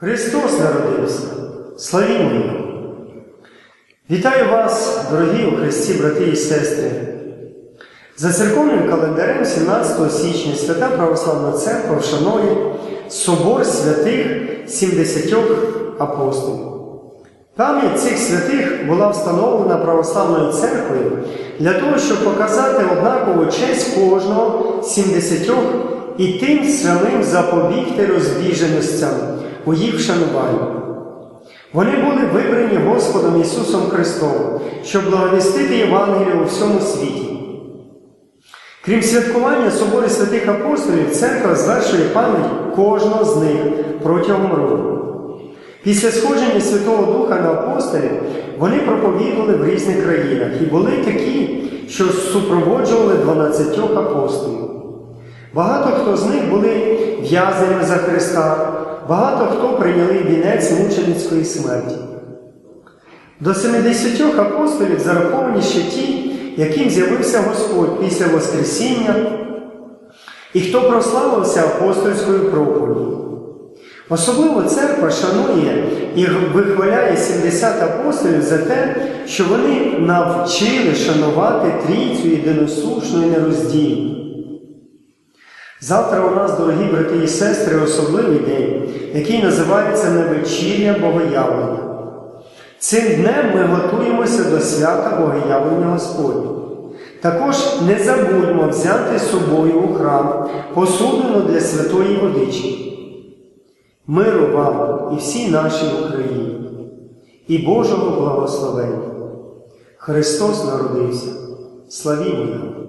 Христос народився! Славімо Його! Вітаю вас, дорогі у Христі, брати і сестри! За церковним календарем 17 січня Свята Православна Церква вшанує Собор святих 70 апостолів. Пам'ять цих святих була встановлена православною церквою для того, щоб показати однакову честь кожного з 70 і тим самим запобігти розбіженостям у їх вшануванні. Вони були вибрані Господом Ісусом Христом, щоб благовістити Євангелію у всьому світі. Крім святкування Собору святих апостолів, церква звершує пам'ять кожного з них протягом року. Після сходження Святого Духа на апостолів вони проповідували в різних країнах і були такі, що супроводжували 12 апостолів. Багато хто з них були в'язнями за Христа, багато хто прийняли вінець мученицької смерті. До 70 апостолів зараховані ще ті, яким з'явився Господь після Воскресіння, і хто прославився апостольською проповіддю. Особливо церква шанує і вихваляє 70 апостолів за те, що вони навчили шанувати трійцю єдиносушну і нероздільну. Завтра у нас, дорогі брати і сестри, особливий день, який називається Невечір'я Богоявлення. Цим днем ми готуємося до свята Богоявлення Господня. Також не забудьмо взяти з собою у храм посудину для святої водички. Миру вам і всій нашій Україні, і Божого благословення. Христос народився. Славімо Його!